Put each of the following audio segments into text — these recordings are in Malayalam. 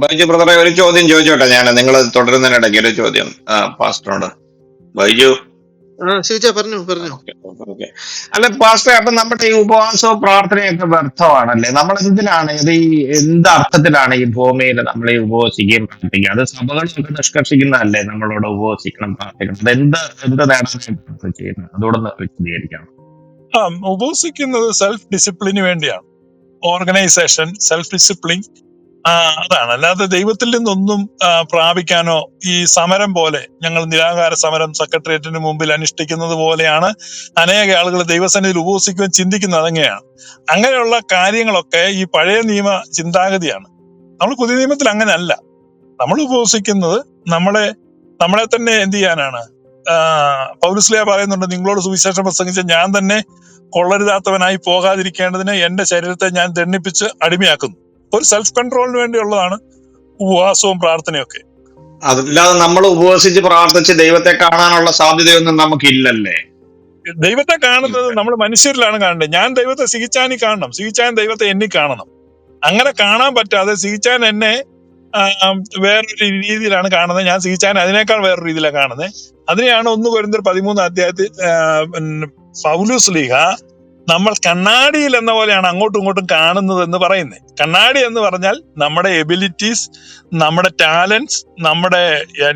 ബൈജു ബ്രദറെ ഒരു ചോദ്യം ചോദിച്ചോട്ടെ. ഞാൻ നിങ്ങൾ തുടരുന്നതിനിടയ്ക്ക് ഒരു ചോദ്യം ആ, പാസ്റ്ററോട്. ബൈജു? പറഞ്ഞു പറഞ്ഞു. ഓക്കെ ഓക്കെ അല്ല പാസ്റ്റർ അപ്പൊ നമ്മുടെ ഈ ഉപവാസവും പ്രാർത്ഥനയൊക്കെ വ്യർത്ഥമാണല്ലേ? നമ്മൾ എന്തിനാണ് ഇത് ഈ എന്ത് അർത്ഥത്തിലാണ് ഈ ഭൂമിയിൽ നമ്മൾ ഈ ഉപവസിക്കുകയും പ്രാർത്ഥിക്കുക? അത് സഭകളൊക്കെ നിഷ്കർഷിക്കുന്നതല്ലേ നമ്മളോട് ഉപവസിക്കണം പ്രാർത്ഥിക്കണം? അത് എന്ത് എന്ത് നേടാനായിട്ടാണ് ചെയ്യുന്നത്? അതോടൊന്ന് വിശദീകരിക്കണം ആ ഉപവസിക്കുന്നത് സെൽഫ് ഡിസിപ്ലിന് വേണ്ടിയാണ്. ഓർഗനൈസേഷൻ സെൽഫ് ഡിസിപ്ലിൻ അതാണ്. അല്ലാതെ ദൈവത്തിൽ നിന്നൊന്നും പ്രാപിക്കാനോ ഈ സമരം പോലെ ഞങ്ങൾ നിരാകാര സമരം സെക്രട്ടേറിയറ്റിന് മുമ്പിൽ അനുഷ്ഠിക്കുന്നത് പോലെയാണ് അനേക ആളുകൾ ദൈവസന്നിധിയിൽ ഉപസിക്കുകയും ചിന്തിക്കുന്നത് അതങ്ങനെയാണ്. അങ്ങനെയുള്ള കാര്യങ്ങളൊക്കെ ഈ പഴയ നിയമ ചിന്താഗതിയാണ്. നമ്മൾ പുതിയ നിയമത്തിൽ അങ്ങനെ അല്ല നമ്മൾ ഉപസിക്കുന്നത് നമ്മളെ നമ്മളെ തന്നെ എന്ത് ചെയ്യാനാണ്? പൗലുസ്ലിയ പറയുന്നുണ്ട് നിങ്ങളോട് സുവിശേഷം പ്രസംഗിച്ച ഞാൻ തന്നെ കൊള്ളരുതാത്തവനായി പോകാതിരിക്കേണ്ടതിന് എന്റെ ശരീരത്തെ ഞാൻ ദണ്ണിപ്പിച്ച് അടിമയാക്കുന്നു. ഒരു സെൽഫ് കൺട്രോളിന് വേണ്ടിയുള്ളതാണ് ഉപവാസവും പ്രാർത്ഥനയൊക്കെ. അതല്ലാതെ നമ്മൾ ഉപവസിച്ച് പ്രാർത്ഥിച്ച് ദൈവത്തെ കാണാനുള്ള സാധ്യതയൊന്നും നമുക്കില്ലല്ലേ? ദൈവത്തെ കാണുന്നത് നമ്മൾ മനുഷ്യരിലാണ് കാണേണ്ടത്. ഞാൻ ദൈവത്തെ സിഹിച്ചാനി കാണണം. സിഹിച്ചാൻ ദൈവത്തെ എന്നി കാണണം. അങ്ങനെ കാണാൻ പറ്റാതെ സിഹിച്ചാൻ എന്നെ വേറൊരു രീതിയിലാണ് കാണുന്നത്. ഞാൻ സിഹിച്ചാൻ അതിനേക്കാൾ വേറൊരു രീതിയിലാണ് കാണുന്നത്. അതിനെയാണ് ഒന്ന് കൊരിന്തർ പതിമൂന്ന് അധ്യായത്തിൽ പിന്നെ ലീഹ നമ്മൾ കണ്ണാടിയിൽ എന്ന പോലെയാണ് അങ്ങോട്ടും ഇങ്ങോട്ടും കാണുന്നത് എന്ന് പറയുന്നത് കണ്ണാടി എന്ന് പറഞ്ഞാൽ നമ്മുടെ എബിലിറ്റീസ് നമ്മുടെ ടാലൻസ് നമ്മുടെ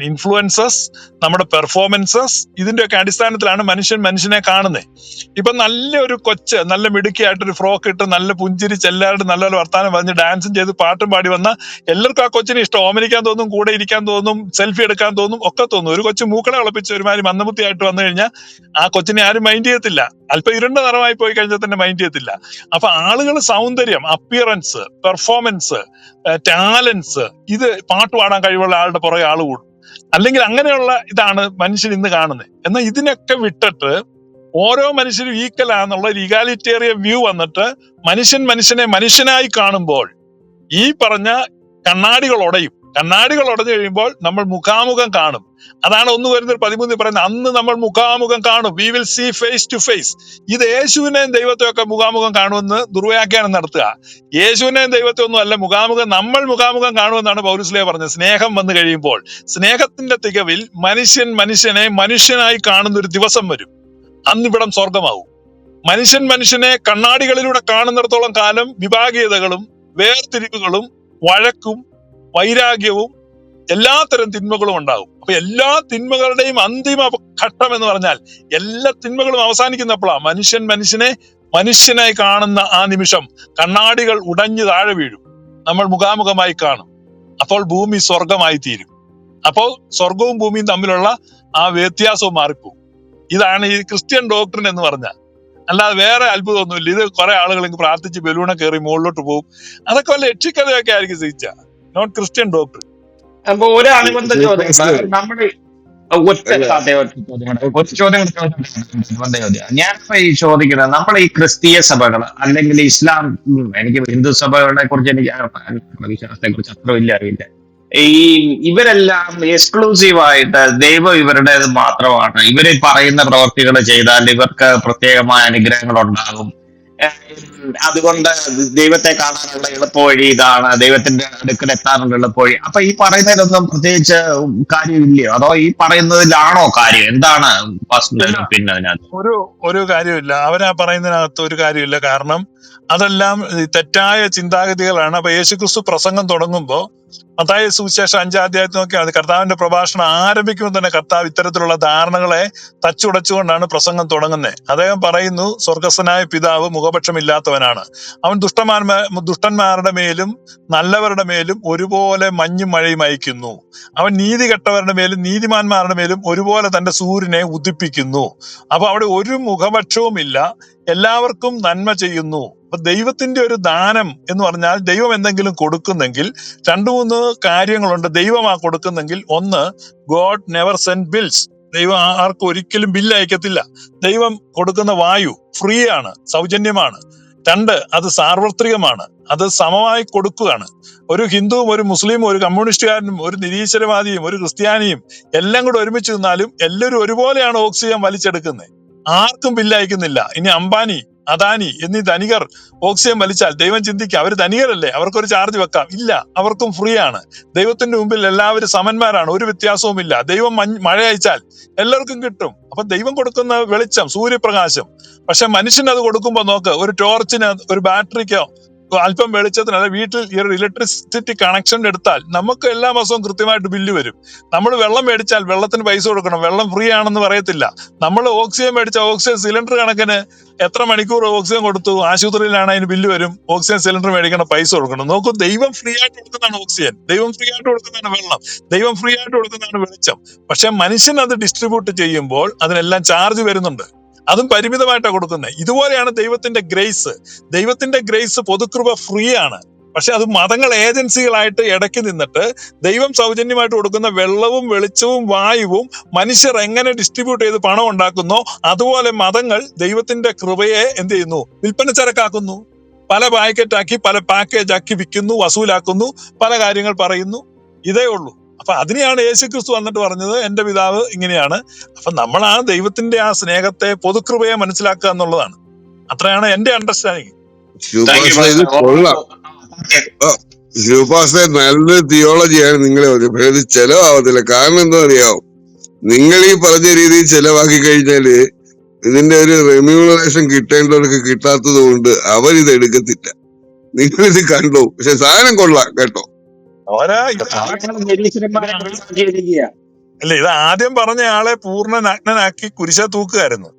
ഇൻഫ്ലുവൻസസ് നമ്മുടെ പെർഫോമൻസസ് ഇതിന്റെയൊക്കെ അടിസ്ഥാനത്തിലാണ് മനുഷ്യൻ മനുഷ്യനെ കാണുന്നത് ഇപ്പൊ നല്ലൊരു കൊച്ച് നല്ല മിടുക്കിയായിട്ടൊരു ഫ്രോക്ക് ഇട്ട് നല്ല പുഞ്ചിരിച്ച് എല്ലാവരും നല്ല വർത്താനം പറഞ്ഞ് ഡാൻസും ചെയ്ത് പാട്ടും പാടി വന്ന എല്ലാവർക്കും ആ കൊച്ചിനെ ഇഷ്ടം. ഓമനിക്കാൻ തോന്നും കൂടെ ഇരിക്കാൻ തോന്നും സെൽഫി എടുക്കാൻ തോന്നും ഒക്കെ തോന്നും. ഒരു കൊച്ചു മൂക്കളെ കളിപ്പിച്ച് ഒരുമാതിരി മന്ദബുദ്ധിയായിട്ട് വന്നു കഴിഞ്ഞാൽ ആ കൊച്ചിനെ ആരും മൈൻഡ് ചെയ്യത്തില്ല. അല്പം ഇരുണ്ട നിറമായി പോയി കഴിഞ്ഞാൽ തന്നെ മൈൻഡ് ചെയ്യത്തില്ല. അപ്പൊ ആളുകൾ സൗന്ദര്യം അപ്പിയറൻസ് പെർഫോമൻസ് ടാലൻസ് ഇത് പാട്ട് പാടാൻ കഴിവുള്ള ആളുടെ പുറകെ ആൾ കൂടും. അല്ലെങ്കിൽ അങ്ങനെയുള്ള ഇതാണ് മനുഷ്യൻ ഇന്ന് കാണുന്നത് എന്നാൽ ഇതിനൊക്കെ വിട്ടിട്ട് ഓരോ മനുഷ്യരും ഈക്വലാന്നുള്ള ഇഗാലിറ്റേറിയൻ വ്യൂ വന്നിട്ട് മനുഷ്യൻ മനുഷ്യനെ മനുഷ്യനായി കാണുമ്പോൾ ഈ പറഞ്ഞ കണ്ണാടികൾ ഉടയും കണ്ണാടികൾ ഉടഞ്ഞു കഴിയുമ്പോൾ നമ്മൾ മുഖാമുഖം കാണും. അതാണ് ഒന്ന് വരുന്ന പതിമൂന്നിൽ പറയുന്നത്. അന്ന് നമ്മൾ മുഖാമുഖം കാണും. We will see face to face ഇത് യേശുവിനെയും ദൈവത്തെയൊക്കെ മുഖാമുഖം കാണുമെന്ന് ദുർവ്യാഖ്യാനം നടത്തുക. യേശുവിനെയും ദൈവത്തെ ഒന്നും അല്ല മുഖാമുഖം നമ്മൾ മുഖാമുഖം കാണുമെന്നാണ് പൗരസ്ലേ പറഞ്ഞത്. സ്നേഹം വന്നു കഴിയുമ്പോൾ സ്നേഹത്തിന്റെ തികവിൽ മനുഷ്യൻ മനുഷ്യനെ മനുഷ്യനായി കാണുന്ന ഒരു ദിവസം വരും. അന്നിവിടം സ്വർഗമാവും മനുഷ്യൻ മനുഷ്യനെ കണ്ണാടികളിലൂടെ കാണുന്നിടത്തോളം കാലം വിഭാഗീയതകളും വേർതിരിവുകളും വഴക്കും വൈരാഗ്യവും എല്ലാത്തരം തിന്മകളും ഉണ്ടാകും. അപ്പൊ എല്ലാ തിന്മകളുടെയും അന്തിമ ഘട്ടം എന്ന് പറഞ്ഞാൽ എല്ലാ തിന്മകളും അവസാനിക്കുന്നപ്പോഴാ മനുഷ്യൻ മനുഷ്യനെ മനുഷ്യനായി കാണുന്ന ആ നിമിഷം കണ്ണാടികൾ ഉടഞ്ഞു താഴെ വീഴും. നമ്മൾ മുഖാമുഖമായി കാണും. അപ്പോൾ ഭൂമി സ്വർഗമായി തീരും. അപ്പോൾ സ്വർഗവും ഭൂമിയും തമ്മിലുള്ള ആ വ്യത്യാസവും മാറിപ്പോകും. ഇതാണ് ഈ ക്രിസ്ത്യൻ ഡോക്ടറിൻ എന്ന് പറഞ്ഞാൽ. അല്ലാതെ വേറെ അത്ഭുതമൊന്നുമില്ല. ഇത് കുറെ ആളുകൾ പ്രാർത്ഥിച്ച് ബലൂണ കയറി മുകളിലോട്ട് പോകും. അതൊക്കെ വല്ല രക്ഷിക്കഥയൊക്കെ ആയിരിക്കും സിച്ച നോട്ട് ക്രിസ്ത്യൻ ഡോക്ടർ. അപ്പൊ ഒരു അനുബന്ധ ചോദ്യം. നമ്മുടെ ഒറ്റ ചോദ്യം. ചോദ്യം. കൂടെ ചോദിച്ചിട്ട് അനുബന്ധ ചോദ്യം ഞാനിപ്പോ ഈ ചോദിക്കുന്നത് നമ്മൾ ഈ ക്രിസ്തീയ സഭകൾ അല്ലെങ്കിൽ ഇസ്ലാം എനിക്ക് ഹിന്ദു സഭകളെ കുറിച്ച് എനിക്ക് വിശ്വാസത്തെ കുറിച്ച് അത്ര വലിയ അറിയില്ല ഈ ഇവരെല്ലാം എക്സ്ക്ലൂസീവ് ആയിട്ട് ദൈവം ഇവരുടേത് മാത്രമാണ്. ഇവർ പറയുന്ന പ്രവർത്തികൾ ചെയ്താൽ ഇവർക്ക് പ്രത്യേകമായ അനുഗ്രഹങ്ങൾ ഉണ്ടാകും അതുകൊണ്ട് ദൈവത്തെ കാണാനുള്ള എളുപ്പവഴി ഇതാണ്. ദൈവത്തിന്റെ അടുക്കൽ എത്താനുള്ള എളുപ്പവഴി അപ്പൊ ഈ പറയുന്നതിലൊന്നും പ്രത്യേകിച്ച് കാര്യമില്ലയോ? അതോ ഈ പറയുന്നതിലാണോ കാര്യം? എന്താണ് പിന്നെ അതിനകത്ത്. ഒരു ഒരു കാര്യമില്ല. അവരാ പറയുന്നതിനകത്ത് ഒരു കാര്യമില്ല. കാരണം അതെല്ലാം തെറ്റായ ചിന്താഗതികളാണ്. അപ്പൊ യേശുക്രിസ്തു പ്രസംഗം തുടങ്ങുമ്പോ മത്തായ സുവിശേഷം അഞ്ചാം അധ്യായത്തിൽ നോക്കിയാൽ കർത്താവിന്റെ പ്രഭാഷണം ആരംഭിക്കുമ്പോൾ തന്നെ കർത്താവ് ഇത്തരത്തിലുള്ള ധാരണകളെ തച്ചുടച്ചുകൊണ്ടാണ് പ്രസംഗം തുടങ്ങുന്നത്. അദ്ദേഹം പറയുന്നു സ്വർഗസ്വനായ പിതാവ് മുഖപക്ഷമില്ലാത്തവനാണ്. അവൻ ദുഷ്ടന്മാർ ദുഷ്ടന്മാരുടെ മേലും നല്ലവരുടെ മേലും ഒരുപോലെ മഞ്ഞും മഴയും അയക്കുന്നു അവൻ നീതി കെട്ടവരുടെ മേലും നീതിമാന്മാരുടെ മേലും ഒരുപോലെ തന്റെ സൂര്യനെ ഉദിപ്പിക്കുന്നു. അപ്പൊ അവിടെ ഒരു മുഖപക്ഷവും ഇല്ല എല്ലാവർക്കും നന്മ ചെയ്യുന്നു. അപ്പൊ ദൈവത്തിന്റെ ഒരു ദാനം എന്ന് പറഞ്ഞാൽ ദൈവം എന്തെങ്കിലും കൊടുക്കുന്നെങ്കിൽ രണ്ടു മൂന്ന് കാര്യങ്ങളുണ്ട് ദൈവം ആ കൊടുക്കുന്നെങ്കിൽ ഒന്ന് ഗോഡ് നെവർ സെൻഡ് ബിൽസ് ദൈവം ആർക്കും ഒരിക്കലും ബില്ല് അയക്കത്തില്ല. ദൈവം കൊടുക്കുന്ന വായു ഫ്രീ ആണ് സൗജന്യമാണ്. രണ്ട് അത് സാർവത്രികമാണ് അത് സമമായി കൊടുക്കുകയാണ്. ഒരു ഹിന്ദുവും ഒരു മുസ്ലിമും ഒരു കമ്മ്യൂണിസ്റ്റുകാരനും ഒരു നിരീശ്വരവാദിയും ഒരു ക്രിസ്ത്യാനിയും എല്ലാം കൂടെ ഒരുമിച്ച് നിന്നാലും എല്ലാവരും ഒരുപോലെയാണ് ഓക്സിജൻ വലിച്ചെടുക്കുന്നത്. ആർക്കും ബില്ല് അയക്കുന്നില്ല. ഇനി അംബാനി അദാനി എന്നീ ധനികർ ഓക്സിജൻ വലിച്ചാൽ ദൈവം ചിന്തിക്കുക അവർ ധനികരല്ലേ? അവർക്കൊരു ചാർജ് വെക്കാം. ഇല്ല. അവർക്കും ഫ്രീ ആണ്. ദൈവത്തിന്റെ മുമ്പിൽ എല്ലാവരും സമന്മാരാണ്. ഒരു വ്യത്യാസവും ഇല്ല ദൈവം മഴ അയച്ചാൽ എല്ലാവർക്കും കിട്ടും. അപ്പൊ ദൈവം കൊടുക്കുന്ന വെളിച്ചം സൂര്യപ്രകാശം. പക്ഷെ മനുഷ്യന് അത് കൊടുക്കുമ്പോൾ നോക്ക് ഒരു ടോർച്ചിന് ഒരു ബാറ്ററിക്കോ അല്പം വെളിച്ചത്തിന് അല്ലെ വീട്ടിൽ ഈ ഒരു ഇലക്ട്രിസിറ്റി കണക്ഷൻ എടുത്താൽ നമുക്ക് എല്ലാ മാസവും കൃത്യമായിട്ട് ബില്ല് വരും. നമ്മൾ വെള്ളം മേടിച്ചാൽ വെള്ളത്തിന് പൈസ കൊടുക്കണം. വെള്ളം ഫ്രീ ആണെന്ന് പറയത്തില്ല. നമ്മൾ ഓക്സിജൻ മേടിച്ച ഓക്സിജൻ സിലിണ്ടർ കണക്കിന് എത്ര മണിക്കൂർ ഓക്സിജൻ കൊടുത്തു? ആശുപത്രിയിലാണ് അതിന് ബില്ല് വരും. ഓക്സിജൻ സിലിണ്ടർ മേടിക്കണം പൈസ കൊടുക്കണം. നോക്കൂ ദൈവം ഫ്രീ ആയിട്ട് കൊടുക്കുന്നതാണ് ഓക്സിജൻ ദൈവം ഫ്രീ ആയിട്ട് കൊടുക്കുന്നതാണ് വെള്ളം. ദൈവം ഫ്രീ ആയിട്ട് കൊടുക്കുന്നതാണ് വെളിച്ചം. പക്ഷെ മനുഷ്യൻ അത് ഡിസ്ട്രിബ്യൂട്ട് ചെയ്യുമ്പോൾ അതിനെല്ലാം ചാർജ് വരുന്നുണ്ട്. അതും പരിമിതമായിട്ടാണ് കൊടുക്കുന്നത് ഇതുപോലെയാണ് ദൈവത്തിന്റെ ഗ്രേസ്. ദൈവത്തിന്റെ ഗ്രേസ് പൊതുകൃപ ഫ്രീ ആണ്. പക്ഷെ അത് മതങ്ങൾ ഏജൻസികളായിട്ട് ഇടയ്ക്ക് നിന്നിട്ട് ദൈവം സൗജന്യമായിട്ട് കൊടുക്കുന്ന വെള്ളവും വെളിച്ചവും വായുവും മനുഷ്യർ എങ്ങനെ ഡിസ്ട്രിബ്യൂട്ട് ചെയ്ത് പണം ഉണ്ടാക്കുന്നോ അതുപോലെ മതങ്ങൾ ദൈവത്തിന്റെ കൃപയെ എന്ത് ചെയ്യുന്നു? വിൽപ്പന ചരക്കാക്കുന്നു പല പാക്കറ്റ് ആക്കി പല പാക്കേജ് ആക്കി വിൽക്കുന്നു വസൂലാക്കുന്നു പല കാര്യങ്ങൾ പറയുന്നു. ഇതേ ഉള്ളൂ. അപ്പൊ അതിനെയാണ് യേശുക്രിസ്തു വന്നിട്ട് പറഞ്ഞത് എന്റെ പിതാവ് ഇങ്ങനെയാണ്. അപ്പൊ നമ്മൾ ആ ദൈവത്തിന്റെ ആ സ്നേഹത്തെ പൊതുകൃപയെ മനസ്സിലാക്കുക എന്നുള്ളതാണ്. അത്രയാണ് എന്റെ അണ്ടർസ്റ്റാൻഡിങ് നല്ല തിയോളജിയാണ് നിങ്ങളെ ഇത് ചെലവാവത്തില്ല. കാരണം എന്താ അറിയാവോ നിങ്ങൾ ഈ പറഞ്ഞ രീതിയിൽ ചെലവാക്കി കഴിഞ്ഞാൽ ഇതിന്റെ ഒരു റെമ്യൂണറേഷൻ കിട്ടേണ്ടവർക്ക് കിട്ടാത്തത് കൊണ്ട് അവരിത് എടുക്കത്തില്ല. നിങ്ങളിത് ഇത് കണ്ടോ. പക്ഷെ സാധനം കൊള്ളാം കേട്ടോ. മനസ്സിലാക്കിയിരിക്കുക ഇല്ല ഇത് ആദ്യം പറഞ്ഞ ആളെ പൂർണ നഗ്നനാക്കി കുരിശ തൂക്കുകയായിരുന്നു.